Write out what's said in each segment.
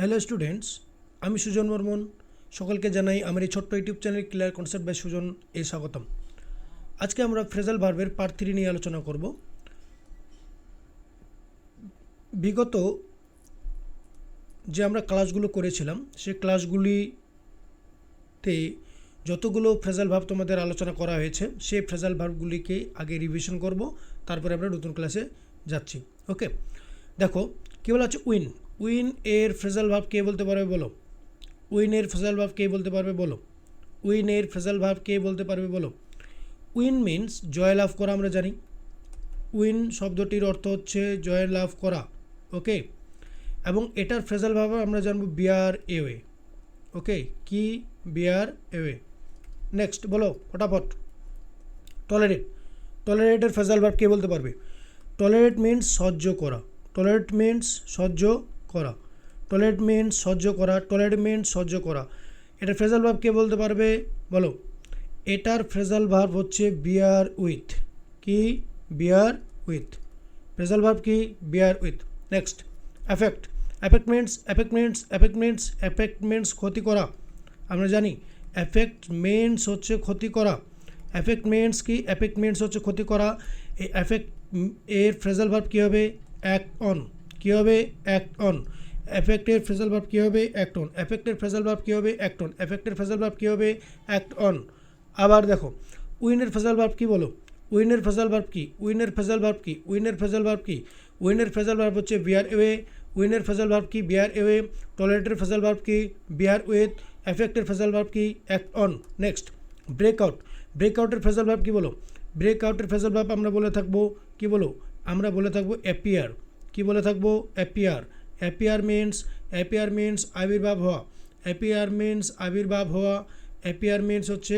Hello students আমি সুজন বর্মন। সকলকে জানাই আমার এই ছোট্ট YouTube channel clear concept by Sujan এ স্বাগতম। আজকে আমরা ফ্রেজাল ভার্বের পার্ট থ্রি নিয়ে আলোচনা করব। বিগত যে আমরা ক্লাসগুলো করেছিলাম, সেই ক্লাসগুলিতে যতগুলো ফ্রেজাল ভাব তোমাদের আলোচনা করা হয়েছে, সেই ফ্রেজাল ভাবগুলিকে আগে রিভিশন করব, তারপরে আমরা নতুন ক্লাসে যাচ্ছি। ওকে দেখো কী বলা হচ্ছে? উইন। উইন এর ফ্রেজাল ভাব কে বলতে পারবে বলো? উইনের ফ্রেজাল ভাব কে বলতে পারবে বলো? উইনের ফ্রেজাল ভাব কে বলতে পারবে বলো? উইন মিন্স জয় লাভ করা আমরা জানি। উইন শব্দটির অর্থ হচ্ছে জয় লাভ করা ওকে এবং এটার ফ্রেজাল ভাব আমরা জানব বিয়ার এওয়ে ওকে কি বিয়ার এওয়ে নেক্সট বলো, ফটাফট। টলারেট টলারেটের ফেজাল ভাব কে বলতে পারবে? টলারেট মিন্স সহ্য করা। মিন্স সহ্য করা। টলারেট মিন্স সহ্য করা মিন্স সহ্য করা। এটা ফ্রেজাল ভাব কে বলতে পারবে? বলো। এটার ফ্রেজাল ভাব হচ্ছে বিয়ার উইথ কি? বিয়ার উইথ ফ্রেজাল ভাব কি? Bear with next affect affect means affect means affect means affect means ক্ষতি করা। আমরা জানি অ্যাফেক্ট মিন্স হচ্ছে ক্ষতি করা। অ্যাফেক্ট মিন্স কি? অ্যাফেক্ট মিন্স হচ্ছে ক্ষতি করা। এই অ্যাফেক্ট এর ফ্রেজাল ভার্ব কী হবে? অ্যাক্ট অন কী হবে অ্যাক্ট অন অ্যাফেক্টের ফ্রেজাল ভার্ব কী হবে অ্যাক্ট অন অ্যাফেক্টের ফ্রেজাল ভার্ব কী হবে অ্যাক্ট অন অ্যাফেক্টের ফ্রেজাল ভার্ব কী হবে অ্যাক্ট অন আবার দেখো উইনের ফেজাল ভার্ব কী বলো উইনের ফেজাল ভার্ব কী উইনের ফেজাল ভার্ব কী উইনের ফেজাল ভার্ব কী উইনের ফেজাল ভার্ব হচ্ছে বিয়ার এওয়ে উইনের ফেজাল ভার্ব কি বিয়ার এওয়ে টয়লেটের ফেজাল ভার্ব কি বিয়ার উইথ এফেক্টের ফেজাল ভার্ব কি অ্যাক্ট অন নেক্সট ব্রেকআউট ব্রেকআউটের ফেজাল ভার্ব কি বলো ব্রেকআউটের ফেজাল ভার্ব আমরা বলে থাকব কি বলো আমরা বলে থাকব অ্যাপিয়ার কি বলে থাকব? Appear appear means appear means আবির্ভাব হওয়া। অ্যাপিয়ার মিন্স আবির্ভাব হওয়া। অ্যাপিয়ার মিন্স হচ্ছে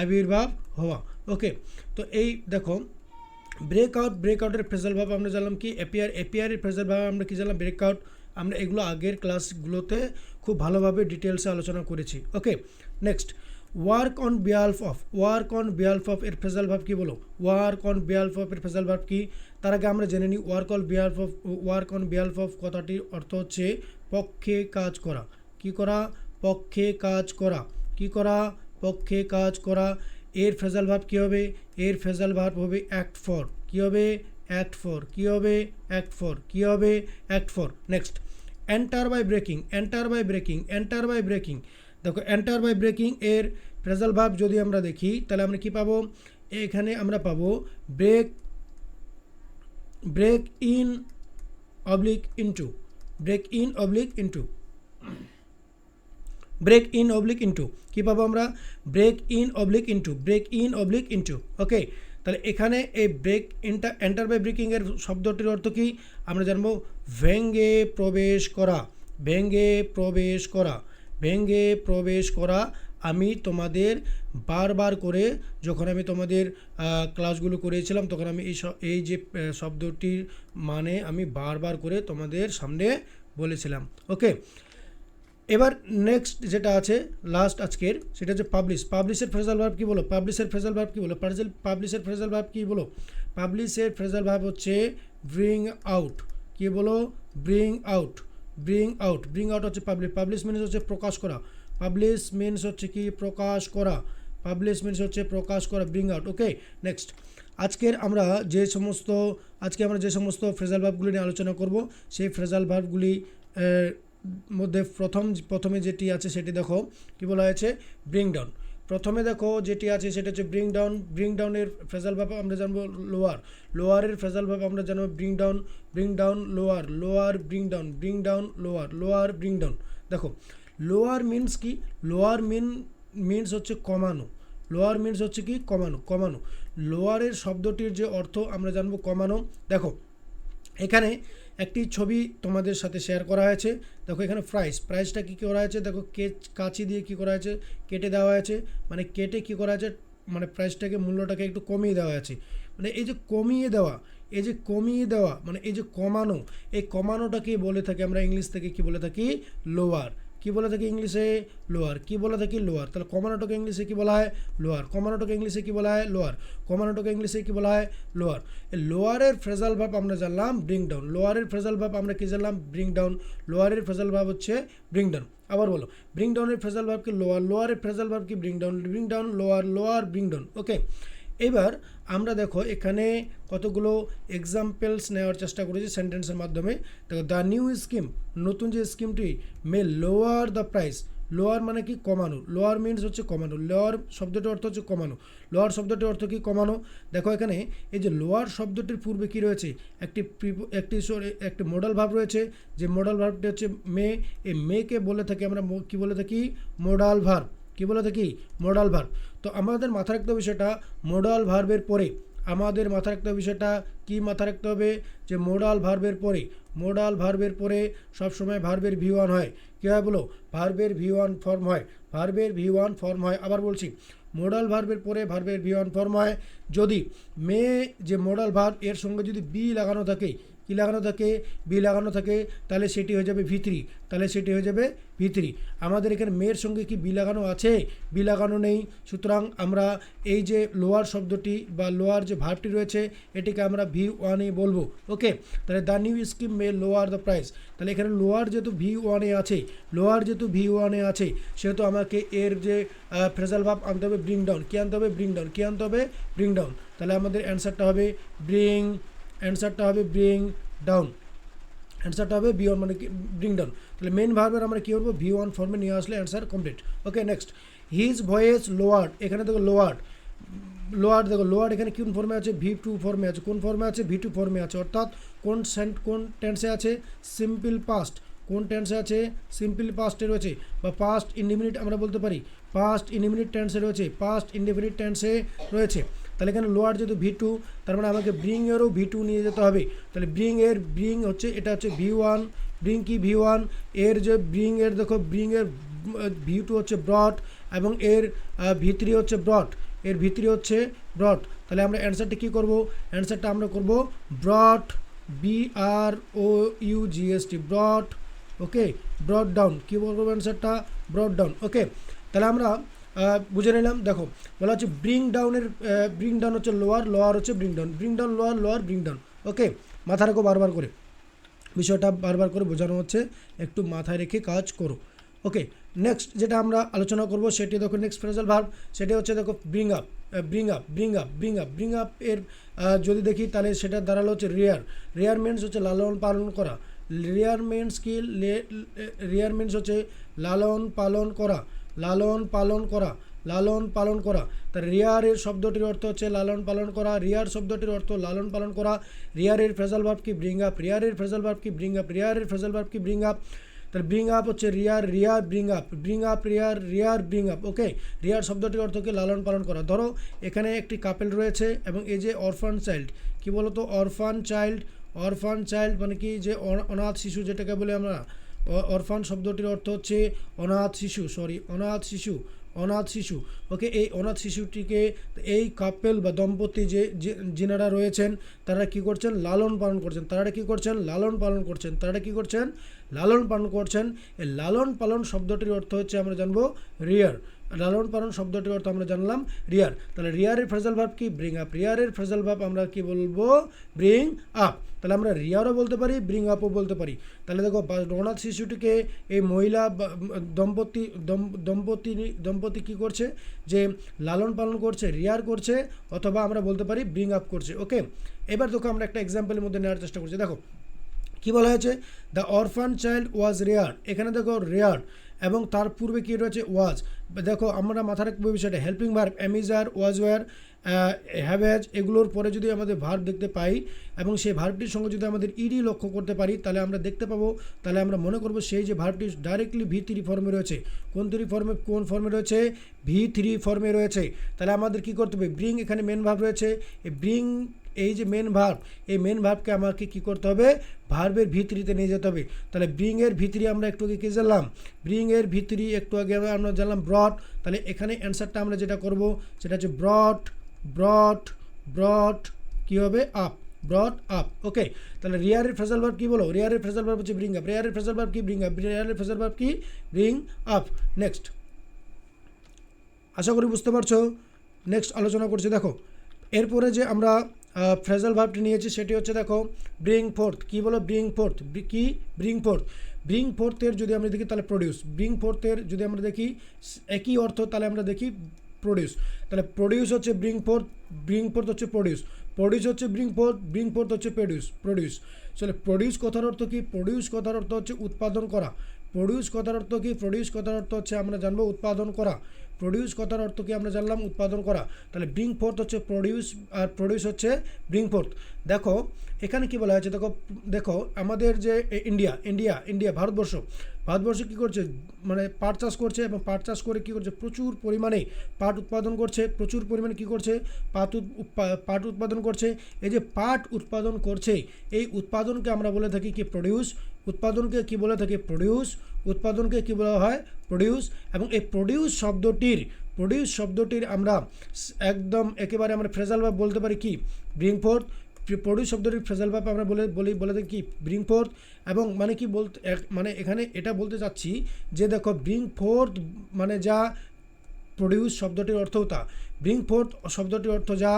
আবির্ভাব হওয়া। ওকে তো এই দেখো ব্রেকআউট ব্রেকআউটের ফ্রেজাল ভাব আমরা জানলাম কি? এপিআর এপিআরের ফ্রেজাল ভাব আমরা কি জানলাম? ব্রেকআউট আমরা এগুলো আগের ক্লাসগুলোতে খুব ভালোভাবে ডিটেলসে আলোচনা করেছি। Okay next work on Beowulf of work on Beowulf of এর ফেজাল ভাব কি বলো? ওয়ার্ক অন বিয়ালফ অফ এর ফেজাল ভাব কি? তার আগে আমরা জেনে নিই work on Beowulf of work on Beowulf of কথাটির অর্থ হচ্ছে পক্ষে কাজ করা। কি করা? পক্ষে কাজ করা। কি করা? পক্ষে কাজ করা। এর ফেজাল ভাব কী হবে? এর ফেজাল ভাব হবে অ্যাক্ট ফর কী হবে? অ্যাক্ট ফর কী হবে? অ্যাক্ট ফর কী হবে? Act for next enter by breaking enter by breaking enter by breaking দেখো এন্টার বাই ব্রেকিং এর ফ্রেজাল ভাব যদি আমরা দেখি, তাহলে আমরা কি পাবো? এখানে আমরা পাবো break break in oblique into break in oblique into break in oblique into কী পাবো আমরা? Break in oblique into break in oblique into okay তাহলে এখানে এই ব্রেক ইন্টার এন্টার বাই ব্রেকিংয়ের শব্দটির অর্থ কী? আমরা জানব, ভেঙ্গে প্রবেশ করা, ভেঙ্গে প্রবেশ করা। ভেঙ্গে প্রবেশ করা আমি তোমাদের বারবার করে যখন আমি তোমাদের ক্লাসগুলো করেছিলাম তখন আমি এই এই যে শব্দটির মানে আমি বারবার করে তোমাদের সামনে বলেছিলাম। ওকে এবার নেক্সট যেটা আছে লাস্ট আজকের, সেটা হচ্ছে পাবলিশ পাবলিশের ফ্রেজাল ভাব কী বলো? পাবলিশের ফ্রেজাল ভাব কী বলো? পাবলিশের ফ্রেজাল ভাব কী বলো? পাবলিশের ফ্রেজাল ভাব হচ্ছে ব্রিং আউট কী বলো? Bring out bring out bring out হচ্ছে পাবলিশ পাবলিশ মিনস হচ্ছে প্রকাশ করা। পাবলিশ মিনস হচ্ছে কি? প্রকাশ করা। পাবলিশ মিনস হচ্ছে প্রকাশ করা ব্রিং আউট ওকে নেক্সট আজকের আমরা যে সমস্ত, আজকে আমরা যে সমস্ত ফ্রেজাল ভাবগুলি নিয়ে আলোচনা করব, সেই ফ্রেজাল ভাবগুলি মধ্যে প্রথম, প্রথমে যেটি আছে সেটি দেখো। কি বলা হয়েছে? ব্রিং ডাউন প্রথমে দেখো যেটি আছে সেটা হচ্ছে ব্রিং ডাউন ব্রিং ডাউনের ফ্রেজাল ভাব আমরা জানব লোয়ার লোয়ারের ফ্রেজাল ভাব আমরা জানব bring down bring down lower lower bring down bring down lower lower bring down দেখো লোয়ার মিন্স কি? লোয়ার মিন মিন্স হচ্ছে কমানো। লোয়ার মিন্স হচ্ছে কি? কমানো কমানো। লোয়ারের শব্দটির যে অর্থ আমরা জানব কমানো। দেখো, এখানে একটি ছবি তোমাদের সাথে শেয়ার করা হয়েছে। দেখো এখানে প্রাইস প্রাইসটা কী করা হয়েছে? দেখো কে, কাঁচি দিয়ে কী করা হয়েছে? কেটে দেওয়া হয়েছে। মানে কেটে কী করা হয়েছে? মানে প্রাইসটাকে মূল্যটাকে একটু কমিয়ে দেওয়া আছে মানে এই যে কমিয়ে দেওয়া, এই যে কমিয়ে দেওয়া মানে এই যে কমানো, এই কমানোটাকে বলে থাকি আমরা ইংলিশ থেকে কি বলে থাকি? লোয়ার কি বলে থাকি ইংলিশে? লোয়ার। কি বলে থাকি লোয়ার? তাহলে কমানোটকে ইংলিশে কি বলা হয়? লোয়ার। কমানোটকে ইংলিশে কি বলা হয়? লোয়ার। কমানোটকে ইংলিশে কি বলা হয়? লোয়ার। লোয়ারের ফ্রেজাল ভাব আমরা জানলাম ব্রিং ডাউন লোয়ারের ফ্রেজাল ভাব আমরা কি জানলাম? ব্রিং ডাউন লোয়ারের ফ্রেজাল ভাব হচ্ছে ব্রিং ডাউন আবার বলো ব্রিং ডাউনের ফ্রেজাল ভাব কি লোয়ার? লোয়ারের ফ্রেজাল ভাব কি bring down bring down lower lower bring down okay এবার আমরা দেখো এখানে কতগুলো এক্সাম্পলস নেওয়ার চেষ্টা করেছি সেন্টেন্সের মাধ্যমে। দেখো দ্য নিউ স্কিম নতুন যে স্কিমটি may lower the price lower মানে কি? কমানো। লোয়ার মিনস হচ্ছে কমানো। লোয়ার শব্দটির অর্থ হচ্ছে কমানো। লোয়ার শব্দটির অর্থ কি? কমানো। দেখো এখানে, এই যে লোয়ার শব্দটির পূর্বে কি রয়েছে? একটি একটি একটি মডাল ভাব রয়েছে। যে মডাল ভার্বটি হচ্ছে মে এই মেকে বলে থাকি আমরা, কি বলে থাকি? মোডাল ভার্ব কি বলে থাকি মোডাল ভার্ব তো আমাদের মাথা রাখতে হবে সেটা মোডাল ভার্বের পরে। আমাদের মাথা রাখতে হবে বিষয়টা কী মাথা রাখতে হবে? যে মোডাল ভার্বের পরে। মোডাল ভার্বের পরে সবসময় ভার্বের ভি ওয়ান হয়। কী হয় বলো? ভার্বের ভি ওয়ান ফর্ম হয়। ভার্বের ভি ওয়ান ফর্ম হয়। আবার বলছি মোডাল ভার্বের পরে ভার্বের ভি ওয়ান ফর্ম হয়। যদি মে যে মোডাল ভার্ব এর সঙ্গে যদি বি লাগানো থাকে কী লাগানো থাকে? বি লাগানো থাকে, তাহলে সেটি হয়ে যাবে ভিতরি তাহলে সেটি হয়ে যাবে ভিতরি আমাদের এখানে মেয়ের সঙ্গে কি বি লাগানো আছে? বি লাগানো নেই। সুতরাং আমরা এই যে লোয়ার শব্দটি বা লোয়ার যে ভার্বটি রয়েছে, এটিকে আমরা ভি ওয়ানে বলব। ওকে তাহলে the new scheme may lower the price তাহলে এখানে লোয়ার যেহেতু ভি ওয়ানে আছে লোয়ার যেহেতু ভি ওয়ানে আছে, সেহেতু আমাকে এর যে ফ্রেজাল ভাব আনতে হবে ব্রিং ডাউন কী আনতে হবে? ব্রিং ডাউন কী আনতে হবে? ব্রিং ডাউন তাহলে আমাদের অ্যান্সারটা হবে ব্রিং অ্যান্সারটা হবে ব্রিং ডাউন অ্যান্সারটা হবে বি ওয়ান মানে ব্রিং ডাউন তাহলে মেন ভার্বের আমরা কী করব? ভি ওয়ান ফর্মে নিয়ে আসলে answer complete okay next his voice lowered এখানে দেখো লোয়ার্ড লোয়ার দেখো লোয়ার এখানে কোন ফর্মে আছে? ভি টু ফর্মে আছে। কোন ফর্মে আছে? ভি টু ফর্মে আছে। অর্থাৎ কোন সেন্ট কোন টেন্সে আছে? সিম্পল পাস্ট কোন টেন্সে আছে? সিম্পল পাস্টে রয়েছে। বা পাস্ট ইনডিফিনিট আমরা বলতে পারি। পাস্ট ইনডিফিনিট টেন্সে রয়েছে। পাস্ট ইনডিফিনিট টেন্সে রয়েছে। তাহলে এখানে লোয়ার যেহেতু ভি টু তার মানে আমাকে ব্রিং এরও ভি টু নিয়ে যেতে হবে। তাহলে ব্রিং এর ব্রিং হচ্ছে, এটা হচ্ছে ভি ওয়ান ব্রিং কি ভি ওয়ানের যে ব্রিং এর, দেখো ব্রিং এর ভি টু হচ্ছে ব্রড এবং এর ভিতরি হচ্ছে ব্রড এর ভিতরি হচ্ছে ব্রড তাহলে আমরা অ্যান্সারটা কী করব? অ্যান্সারটা আমরা করব broad B R O U G S T broad okay broad down কী বলব অ্যান্সারটা ব্রড ডাউন ওকে তাহলে আমরা বুঝে নিলাম। দেখো, বলা হচ্ছে ব্রিং ডাউনের ব্রিং ডাউন হচ্ছে লোয়ার লোয়ার হচ্ছে bring down bring down lower lower bring down okay মাথা রাখো বারবার করে। বিষয়টা বারবার করে বোঝানো হচ্ছে। একটু মাথায় রেখে কাজ করো। ওকে নেক্সট যেটা আমরা আলোচনা করব, সেটি দেখো নেক্সট ফ্রেজাল ভার্ব সেটি হচ্ছে দেখো bring up bring up bring up bring up bring up এর যদি দেখি তাহলে সেটা দাঁড়াল হচ্ছে রেয়ার রেয়ার মিনস হচ্ছে লালন পালন করা। রেয়ার মিনস কি? রেয়ার মিনস হচ্ছে লালন পালন করা। লালন পালন করা, লালন পালন করা। তার রিয়ারের শব্দটির অর্থ হচ্ছে লালন পালন করা। রিয়ার শব্দটির অর্থ লালন পালন করা। রিয়ারের ফ্রেজাল ভার্ব কি ব্রিং আপ রিয়ারের ফ্রেজাল ভার্ব কি ব্রিং আপ রিয়ারের ফ্রেজাল ভার্ব কি ব্রিং আপ তাহলে ব্রিং আপ হচ্ছে rear rear bring up bring up rear rear bring up okay rear শব্দটির অর্থ কি লালন পালন করা। ধরো, এখানে একটি কাপেল রয়েছে এবং এই যে অরফান চাইল্ড কি বলতো? অরফান চাইল্ড অরফান চাইল্ড মানে কি? যে অনা- অনাথ শিশু যেটাকে বলে আমরা অরফান শব্দটির অর্থ হচ্ছে অনাথ শিশু সরি অনাথ শিশু অনাথ শিশু। ওকে এই অনাথ শিশুটিকে এই কাপেল বা দম্পতি যে যিনারা রয়েছেন, তারা কি করছেন? লালন পালন করছেন। তারা কি করছেন? লালন পালন করছেন। তারা কি করছেন? লালন পালন করছেন। এই লালন পালন শব্দটির অর্থ হচ্ছে আমরা জানব রিয়ার লালন পালন শব্দটির অর্থ আমরা জানলাম রিয়ার। তাহলে রিয়ারের ফ্রেজাল ভাব কি? ব্রিং আপ রিয়ারের ফ্রেজাল ভাব আমরা কি বলব? ব্রিং আপ তাহলে আমরা রিয়ারও বলতে পারি ব্রিং আপও বলতে পারি। তাহলে দেখো অনাথ শিশুটিকে এই মহিলা দম্পতি, দম- দম্পতি দম্পতি কি করছে? যে লালন পালন করছে, রিয়ার করছে, অথবা আমরা বলতে পারি ব্রিং আপ করছে। ওকে এবার দেখো, আমরা একটা এক্সাম্পলের মধ্যে নেওয়ার চেষ্টা করছি। দেখো, কি বলা হয়েছে? The orphan child was rear এখানে দেখো রেয়ার এবং তার পূর্বে কী রয়েছে? ওয়াজ। দেখো, আমরা মাথা রাখব বিষয়টা helping verb am is are was were have has এগুলোর পরে যদি আমাদের ভার্ব দেখতে পাই এবং সেই ভার্বটির সঙ্গে যদি আমাদের ইডি লক্ষ্য করতে পারি, তাহলে আমরা দেখতে পাবো, তাহলে আমরা মনে করব সেই যে ভার্বটি ডাইরেক্টলি ভি থ্রি ফর্মে রয়েছে। কোন থ্রি ফর্মে কোন ফর্মে রয়েছে? ভি থ্রি ফর্মে রয়েছে। তাহলে আমাদের কি করতে হবে? ব্রিং এখানে মেন ভার্ব রয়েছে। এই ব্রিং এই যে মেন ভার্ব এই মেন ভার্বকে আমাকে কি করতে হবে? ভার্বের ভিতরিতে নিয়ে যেতে হবে। তাহলে ব্রিং এর ভিতরি আমরা একটু আগে কি জানলাম? ব্রিং এর ভিতরি একটু আগে আমরা জানলাম ব্রড তাহলে এখানে অ্যান্সারটা আমরা যেটা করব, সেটা হচ্ছে ব্রড ব্রড ব্রড কী হবে? আপ ব্রড আপ ওকে তাহলে রিয়ারের ফ্রেজাল ভার্ব কি বলো? রিয়ারের ফ্রেজাল ভার্ব হচ্ছে ব্রিং আপ রিয়ারের ফ্রেজাল ভার্ব কি ব্রিং আপ রিয়ারের ফ্রেজাল ভার্ব কি? ব্রিং আপ নেক্সট আশা করি বুঝতে পারছ? নেক্সট আলোচনা করছি। দেখো, এরপরে যে আমরা ফ্রেজাল ভার্বটি নিয়েছি, সেটি হচ্ছে দেখো ব্রিং ফোর্থ কী বলো ব্রিং ফোর্থ কি? ব্রিং ফোর্থ ব্রিং ফোর্থের যদি আমরা দেখি, তাহলে প্রডিউস ব্রিং ফোর্থের যদি আমরা দেখি একই অর্থ তাহলে আমরা দেখি প্রডিউস তাহলে প্রডিউস হচ্ছে ব্রিং ফোর্থ ব্রিং ফোর্থ হচ্ছে প্রডিউস প্রডিউস হচ্ছে ব্রিং ফোর্থ ব্রিং ফোর্থ হচ্ছে প্রডিউস প্রডিউস তাহলে প্রডিউস কথার অর্থ কি? প্রডিউস কথার অর্থ হচ্ছে উৎপাদন করা। প্রডিউস কথার অর্থ কি? প্রডিউস কথার অর্থ হচ্ছে আমরা জানব উৎপাদন করা। প্রডিউস কথার অর্থ কি আমরা জানলাম? উৎপাদন করা। তাহলে ব্রিং ফোর্থ হচ্ছে প্রডিউস আর প্রডিউস হচ্ছে ব্রিং ফোর্থ দেখো, এখানে কি বলা হয়েছে? দেখো দেখো, আমাদের যে India India India Bharatvarsha. Bharatvarsha কী করছে? মানে পাট চাষ করছে এবং পাট চাষ করে কী করছে? প্রচুর পরিমাণে পাট উৎপাদন করছে। প্রচুর পরিমাণে কী করছে? পাট পাট উৎপাদন করছে। এই যে পাট উৎপাদন করছে, এই উৎপাদনকে আমরা বলে থাকি কি? প্রডিউস উৎপাদনকে কি বলে থাকে? প্রডিউস উৎপাদনকে কি বলা হয়? প্রডিউস এবং এই প্রডিউস শব্দটির প্রডিউস শব্দটির আমরা একদম একেবারে আমরা ফ্রেজাল ভাব বলতে পারি কি? ব্রিং ফোর্থ প্রডিউস শব্দটির ফ্রেজাল ভাব আমরা বলে, বলি, বলে থাকি কি? ব্রিং ফোর্থ এবং মানে কি বলতে মানে এখানে এটা বলতে চাচ্ছি যে দেখো ব্রিং ফোর্থ মানে যা প্রডিউস শব্দটির অর্থ তা। ব্রিং ফোর্থ শব্দটির অর্থ যা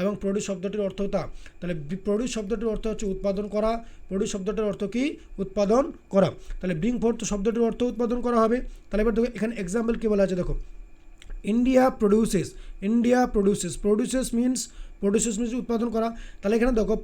এবং প্রডিউস শব্দটির অর্থ তা। তাহলে প্রডিউস শব্দটির অর্থ হচ্ছে উৎপাদন করা। প্রডিউস শব্দটির অর্থ কি? উৎপাদন করা। তাহলে ব্রিং ফোর্থ শব্দটির অর্থ উৎপাদন করা হবে। তাহলে এবার দেখো, এখানে এক্সাম্পল কী বলা আছে দেখো। India produces India produces produces means produces means উৎপাদন করা। তাহলে এখানে দেখো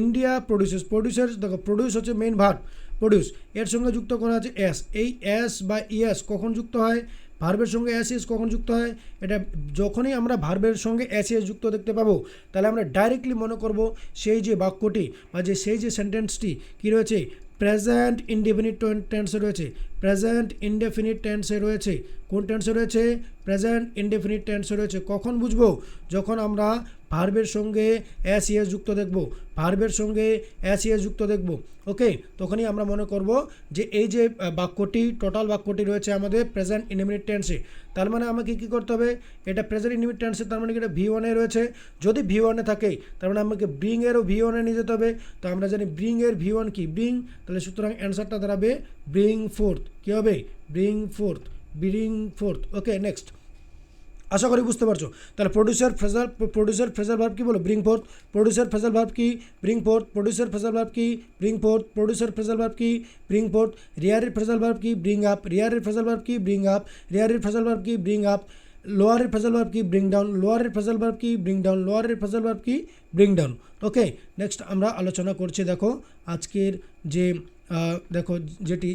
ইন্ডিয়া প্রডিউসেস প্রডিউসার দেখো প্রডিউস হচ্ছে মেন ভার্ব প্রডিউস এর সঙ্গে যুক্ত করা আছে এস এই এস বা ইএস কখন যুক্ত হয়? ভার্বের সঙ্গে ইএস কখন যুক্ত হয়? এটা যখনই আমরা ভার্বের সঙ্গে ইএস যুক্ত দেখতে পাবো, তাহলে আমরা ডাইরেক্টলি মনে করব সেই যে বাক্যটি বা যে সেই যে সেন্টেন্সটি কী রয়েছে? প্রেজেন্ট ইনডেফিনিট টেন্সে রয়েছে। প্রেজেন্ট ইনডেফিনিট টেন্সে রয়েছে। কোন টেন্সে রয়েছে? প্রেজেন্ট ইনডেফিনিট টেন্সে রয়েছে। কখন বুঝব? যখন আমরা ভার্বের সঙ্গে এস ইএস যুক্ত দেখব। ভার্বের সঙ্গে এস ইএস যুক্ত দেখব। ওকে তখনই আমরা মনে করব যে এই যে বাক্যটি টোটাল বাক্যটি রয়েছে আমাদের প্রেজেন্ট ইনডিফিনিট টেন্সে তার মানে আমাকে কী করতে হবে? এটা প্রেজেন্ট ইনডিফিনিট টেন্সে তার মানে কি এটা ভি ওয়ানে রয়েছে। যদি ভি ওয়ানে থাকে, তার মানে আমাকে ব্রিং এরও ভি ওয়ানে নিয়ে যেতে হবে। তো আমরা জানি ব্রিং এর ভি ওয়ান কি? ব্রিং তাহলে সুতরাং অ্যান্সারটা দাঁড়াবে ব্রিং ফোর্থ কী হবে? Bring forth bring forth okay next আশা করি বুঝতে পারছ তাহলে producer phrasal producer phrasal verb কি বলো bring forth producer phrasal verb কি bring forth producer phrasal verb কি bring forth producer phrasal verb কি ব্রিং ফোর্থ রিয়ারের ফ্রেজার ভার্ব কি ব্রিং আপ রিয়ারের ফ্রেজার ভার্ব কি ব্রিং আপ রিয়ারের ফ্রেজার ভার্ব কি ব্রিং আপ লোয়ারের ফ্রেজাল ভার্ব কি ব্রিং ডাউন লোয়ারের ফ্রেজাল ভার্ব কি ব্রিং ডাউন লোয়ারের ফ্রেজাল ভার্ব কি ব্রিং ডাউন ওকে নেক্সট আমরা আলোচনা করছি দেখো আজকের যে দেখো যেটি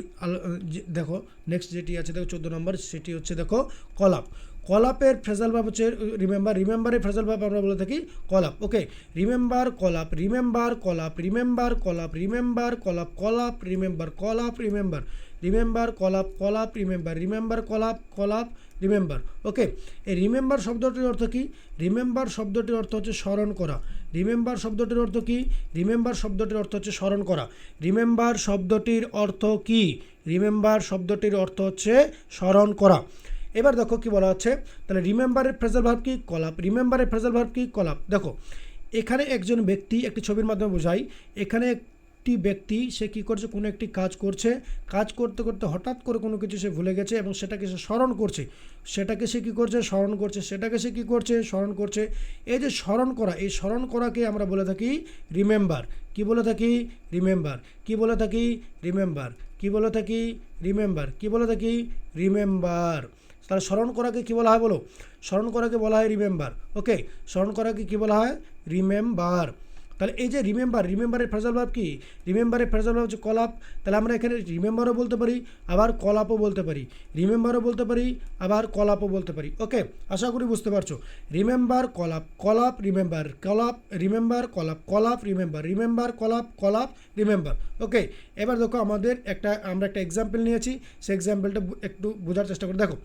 দেখো নেক্সট যেটি আছে দেখো চোদ্দ নম্বর সেটি হচ্ছে দেখো কলাপ কলাপের ফ্রেজাল ভাব হচ্ছে রিমেম্বার রিমেম্বারের ফ্রেজাল ভাব আমরা বলে থাকি call up okay remember call up remember call up remember call up remember call up call up remember কলাপ remember remember call up call up remember remember call up call up remember ওকে এই remember শব্দটির অর্থ কি? Remember শব্দটির অর্থ হচ্ছে স্মরণ করা। রিমেম্বার শব্দটির অর্থ কি? রিমেম্বার শব্দটির অর্থ হচ্ছে স্মরণ করা। রিমেম্বার শব্দটির অর্থ কি? রিমেম্বার শব্দটির অর্থ হচ্ছে স্মরণ করা। এবার দেখো কি বলা হচ্ছে তাহলে রিমেম্বারের ফ্রেজাল ভাব কি? কলাপ। রিমেম্বারের ফ্রেজাল ভাব কি? কলাপ। দেখো, এখানে একজন ব্যক্তি একটি ছবির মাধ্যমে বোঝাই এখানে একটি ব্যক্তি সে কী করছে? কোনো একটি কাজ করছে। কাজ করতে করতে হঠাৎ করে কোনো কিছু সে ভুলে গেছে এবং সেটাকে সে স্মরণ করছে। সেটাকে সে কী করছে? স্মরণ করছে। সেটাকে সে কী করছে? স্মরণ করছে। এই যে স্মরণ করা, এই স্মরণ করাকে আমরা বলে থাকি রিমেম্বার কি বলে থাকি? রিমেম্বার কি বলে থাকি? রিমেম্বার কি বলে থাকি? রিমেম্বার কি বলে থাকি? রিমেম্বার তাহলে স্মরণ করাকে কী বলা হয় বলো? স্মরণ করাকে বলা হয় রিমেম্বার ওকে স্মরণ করাকে কী বলা হয়? রিমেম্বার তাহলে এই যে রিমেম্বার রিমেম্বারের ফ্রেজাল ভাব কি? রিমেম্বারের ফ্রেজাল ভাব হচ্ছে কলাপ তাহলে আমরা এখানে রিমেম্বারও বলতে পারি, আবার কলাপও বলতে পারি। রিমেম্বারও বলতে পারি, আবার কলাপও বলতে পারি। ওকে আশা করি বুঝতে পারছ। Remember call up call up remember call up remember call up call up remember remember call up call up remember ওকে এবার দেখো আমাদের একটা, আমরা একটা এক্সাম্পল নিয়েছি। সেই এক্সাম্পলটা একটু বোঝার চেষ্টা করে। দেখো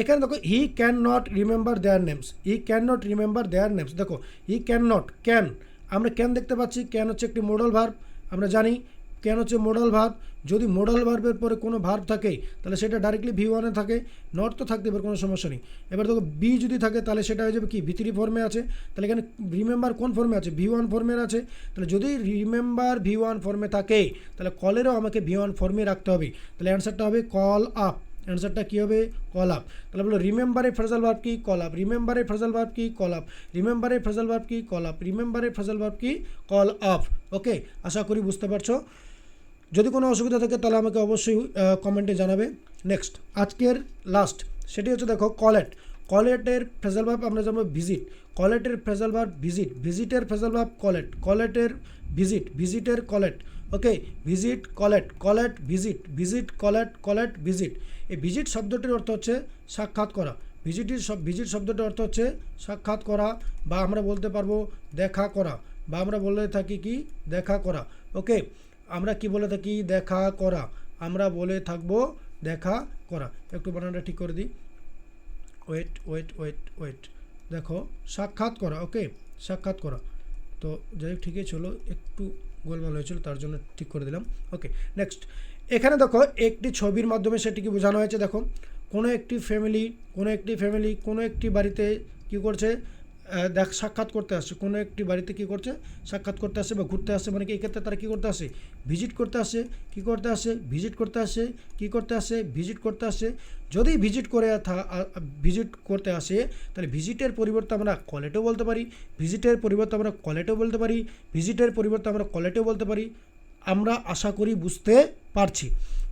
এখানে দেখো he can not remember their names he can not remember their names দেখো হি ক্যান নট ক্যান আমরা ক্যান দেখতে পাচ্ছি ক্যান হচ্ছে একটি মোডাল ভার্ব আমরা জানি ক্যান হচ্ছে মোডাল ভার্ব যদি মোডাল ভার্বের পরে কোনো ভার্ব থাকে, তাহলে সেটা ডাইরেক্টলি ভি ওয়ানে থাকে নট তো থাকতে পারে, কোনো সমস্যা নেই। এবার দেখো বি যদি থাকে, তাহলে সেটা হয়ে যাবে কি ভিতরি ফর্মে আছে, তাহলে এখানে রিমেম্বার কোন ফর্মে আছে ভি ওয়ান ফর্মের আছে, তাহলে যদি রিমেম্বার ভি ওয়ান ফর্মে থাকে, তাহলে কলেরও আমাকে ভি ওয়ান ফর্মে রাখতে হবে, তাহলে অ্যান্সারটা হবে কল আপ অ্যান্সারটা কী হবে? কল আপ তাহলে বলো রিমেম্বারে ফ্রেজাল ভার্ব কি? কল আপ রিমেম্বারে ফ্রেজাল ভার্ব কি? কল আপ রিমেম্বারে ফ্রেজাল ভার্ব কি? কল আপ রিমেম্বারে ফ্রেজাল ভার্ব কি? কল আপ ওকে আশা করি বুঝতে পারছ। যদি কোনো অসুবিধা থাকে, তাহলে আমাকে অবশ্যই কমেন্টে জানাবে। নেক্সট আজকের লাস্ট সেটি হচ্ছে দেখো কলেট কলেটের ফ্রেজাল ভার্ব আমরা জানব ভিজিট কলেটের ফ্রেজাল ভার্ব ভিজিট ভিজিটের ফ্রেজাল ভার্ব কলেট কলেটের visit ভিজিটের call at okay visit call at call at visit visit call at call at visit এই ভিজিট শব্দটির অর্থ হচ্ছে সাক্ষাৎ করা। ভিজিটের সব ভিজিট শব্দটির অর্থ হচ্ছে সাক্ষাৎ করা বা আমরা বলতে পারব দেখা করা বা আমরা বলে থাকি কি? দেখা করা। ওকে আমরা কি বলে থাকি? দেখা করা। আমরা বলে থাকব দেখা করা। একটু বানানটা ঠিক করে দিই। ওয়েট ওয়েট ওয়েট ওয়েট দেখো, সাক্ষাৎ করা। ওকে সাক্ষাৎ করা। তো যাই ঠিকই ছিল একটু গোলমাল হয়েছিল, তার জন্য ঠিক করে দিলাম। ওকে নেক্সট এখানে দেখো, একটি ছবির মাধ্যমে সেটিকে বোঝানো হয়েছে। দেখো, কোনো একটি ফ্যামিলি কোনো একটি ফ্যামিলি কোনো একটি বাড়িতে কি করছে? দেখ, সাক্ষাৎ করতে আসছে। কোনো একটি বাড়িতে কি করছে? সাক্ষাৎ করতে আসে বা ঘুরতে আসে মানে কি এক্ষেত্রে তারা কী করতে আসে? ভিজিট করতে আসে। কি করতে আসে? ভিজিট করতে আসে। কি করতে আসে? ভিজিট করতে আসে। যদি ভিজিট করে থা ভিজিট করতে আসে, তাহলে ভিজিটের পরিবর্তে আমরা কলেটেও বলতে পারি, ভিজিটের পরিবর্তে আমরা কলেটেও বলতে পারি, ভিজিটের পরিবর্তে আমরা কলেটেও বলতে পারি। আমরা আশা করি বুঝতে পারছি।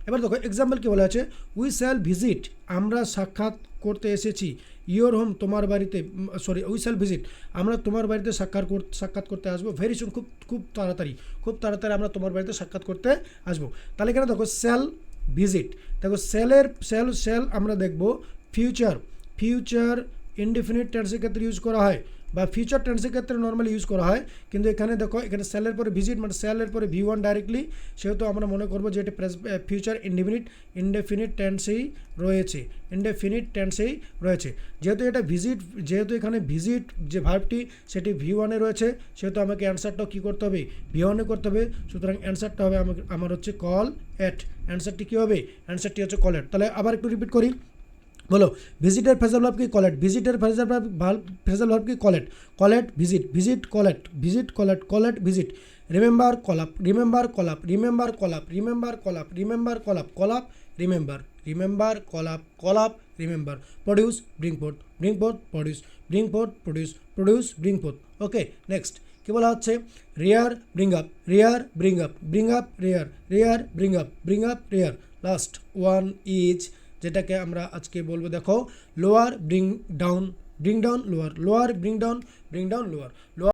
এবার দেখো এক্সাম্পল কী বলা আছে? উই শ্যাল ভিজিট আমরা সাক্ষাৎ করতে এসেছি। ইয়োর হোম তোমার বাড়িতে সরি উই শ্যাল ভিজিট আমরা তোমার বাড়িতে সাক্ষাৎ সাক্ষাৎ করতে আসব। ভেরি সুন খুব খুব তাড়াতাড়ি খুব তাড়াতাড়ি আমরা তোমার বাড়িতে সাক্ষাৎ করতে আসব। তাহলে কেন দেখো সেল ভিজিট দেখো সেলের সেল সেল আমরা দেখব ফিউচার ফিউচার ইনডিফিনিট টেন্সের ক্ষেত্রে ইউজ করা হয়। বা ফিউচার টেন্সের ক্ষেত্রে নর্মালি ইউজ করা হয়। কিন্তু এখানে দেখো, এখানে সেলের পরে ভিজিট মানে সেলের পরে ভি ওয়ান ডাইরেক্টলি সেহেতু আমরা মনে করব যে এটা ফিউচার ইনডিফিনিট ইনডেফিনিট টেন্সেই রয়েছে। ইনডেফিনিট টেন্সেই রয়েছে। যেহেতু এটা ভিজিট যেহেতু এখানে ভিজিট যে ভার্বটি সেটি ভি ওয়ানে রয়েছে, সেহেতু আমাকে অ্যান্সারটাও কী করতে হবে? ভি ওয়ানে করতে হবে। সুতরাং অ্যান্সারটা হবে আমার হচ্ছে কল অ্যাট অ্যান্সারটি কী হবে? অ্যান্সারটি হচ্ছে কল অ্যাট তাহলে আবার একটু রিপিট করি। বলো ভিজিটের ফ্রেজাল ভার্ব কি কলেট ভিজিটের ফ্রেজাল ভার্ব ফ্রেজাল ভার্ব কি call at call at visit visit call at visit call at call at visit remember call up remember call up remember call up remember call up remember call up call up remember remember call up call up remember produce bring forth bring produce bring forth produce produce bring forth okay next কি বলা হচ্ছে? Rear bring up rear bring up bring up rear rear bring up bring up rear last one is যেটাকে আমরা আজকে বলব, দেখো lower bring down bring down lower lower bring down bring down lower lower